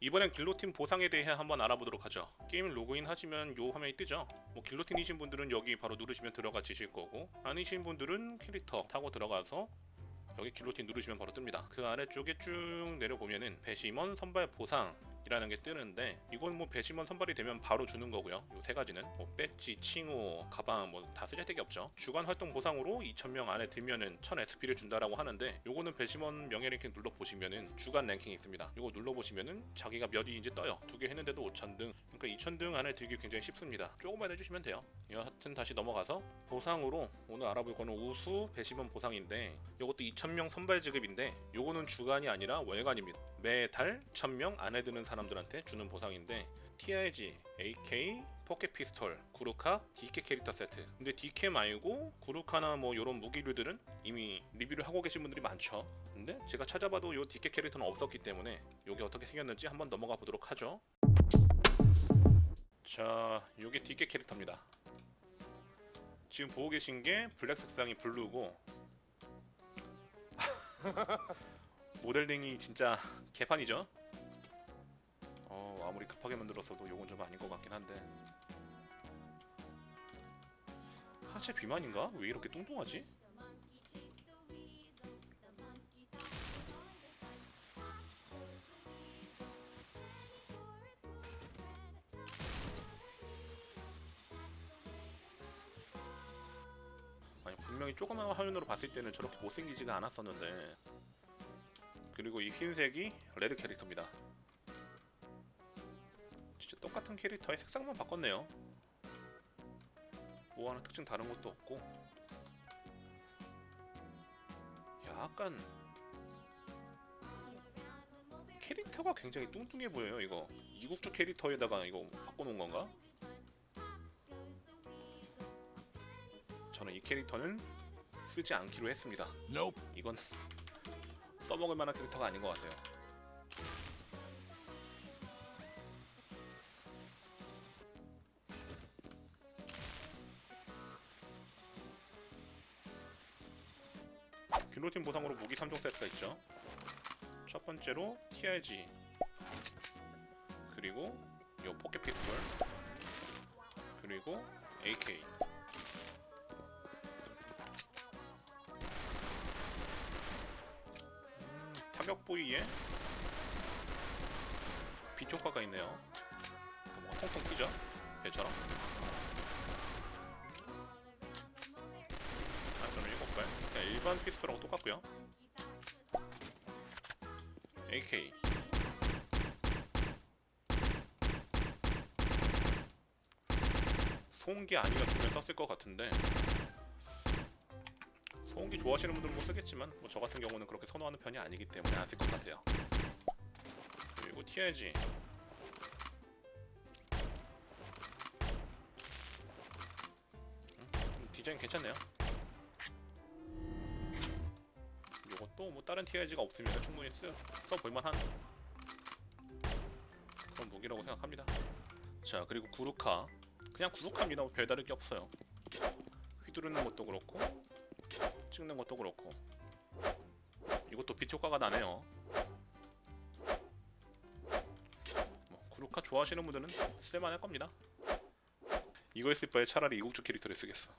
이번엔 길로틴 보상에 대해 한번 알아보도록 하죠. 게임 로그인 하시면 요 화면이 뜨죠. 뭐 길로틴이신 분들은 여기 바로 누르시면 들어가 지실 거고 아니신 분들은 캐릭터 타고 들어가서 여기 길로틴 누르시면 바로 뜹니다. 그 아래쪽에 쭉 내려보면은 배심원 선발 보상 이라는 게 뜨는데 이건 뭐 배심원 선발이 되면 바로 주는 거고요. 요세 가지는 뭐 배지, 칭호, 가방 뭐다 쓰잘데기 없죠. 주간 활동 보상으로 2,000명 안에 들면은 1,000 SP를 준다라고 하는데 요거는 배심원 명예 랭킹 눌러 보시면은 주간 랭킹이 있습니다. 요거 눌러 보시면은 자기가 몇 위인지 떠요. 두 개 했는데도 5,000등. 그러니까 2,000등 안에 들기 굉장히 쉽습니다. 조금만 해주시면 돼요. 여하튼 다시 넘어가서 보상으로 오늘 알아볼 거는 우수 배심원 보상인데 요것도 2,000명 선발 지급인데 요거는 주간이 아니라 월간입니다. 매달 1,000명 안에 드는 사람 들한테 주는 보상인데 TRG, AK, 포켓 피스톨, 구루카, DK 캐릭터 세트. 근데 DK 말고 구루카나 뭐 이런 무기류들은 이미 리뷰를 하고 계신 분들이 많죠. 근데 제가 찾아봐도 요 DK 캐릭터는 없었기 때문에 요게 어떻게 생겼는지 한번 넘어가 보도록 하죠. 자, 요게 DK 캐릭터입니다. 지금 보고 계신 게 블랙 색상이 블루고 모델링이 진짜 개판이죠. 어 아무리 급하게 만들었어도 요건 좀 아닌 것 같긴 한데 하체 비만인가? 왜 이렇게 뚱뚱하지? 아니 분명히 조그마한 화면으로 봤을 때는 저렇게 못생기지가 않았었는데 그리고 이 흰색이 레드 캐릭터입니다 진짜 똑같은 캐릭터의 색상만 바꿨네요. 뭐 하나 특징 다른 것도 없고 약간 캐릭터가 굉장히 뚱뚱해 보여요. 이거 이국주 캐릭터에다가 이거 바꿔놓은 건가? 저는 이 캐릭터는 쓰지 않기로 했습니다. Nope. 이건 써먹을 만한 캐릭터가 아닌 것 같아요. 귤로틴 보상으로 무기 3종 세트가 있죠. 첫 번째로 TRG 그리고 요 포켓 피스톨 그리고 AK 타격 부위에 빛 효과가 있네요. 뭔가 통통 튀죠? 배처럼. 일반 피스톨하고 똑같고요. AK. 소음기 아니었으면 썼을 것 같은데 소음기 좋아하시는 분들은 뭐 쓰겠지만 뭐 저 같은 경우는 그렇게 선호하는 편이 아니기 때문에 안 쓸 것 같아요. 그리고 TRG 음, 디자인 괜찮네요. 이것도 뭐 다른 TRG가 없으면 충분히 쓰, 써볼만한 그런 무기라고 생각합니다. 자 그리고 구루카 그냥 구루카입니다. 뭐 별다를 게 없어요. 휘두르는 것도 그렇고 찍는 것도 그렇고 이것도 빛 효과가 나네요. 뭐 구루카 좋아하시는 분들은 쓸만할 겁니다. 이거 했을 바에 차라리 이국주 캐릭터를 쓰겠어.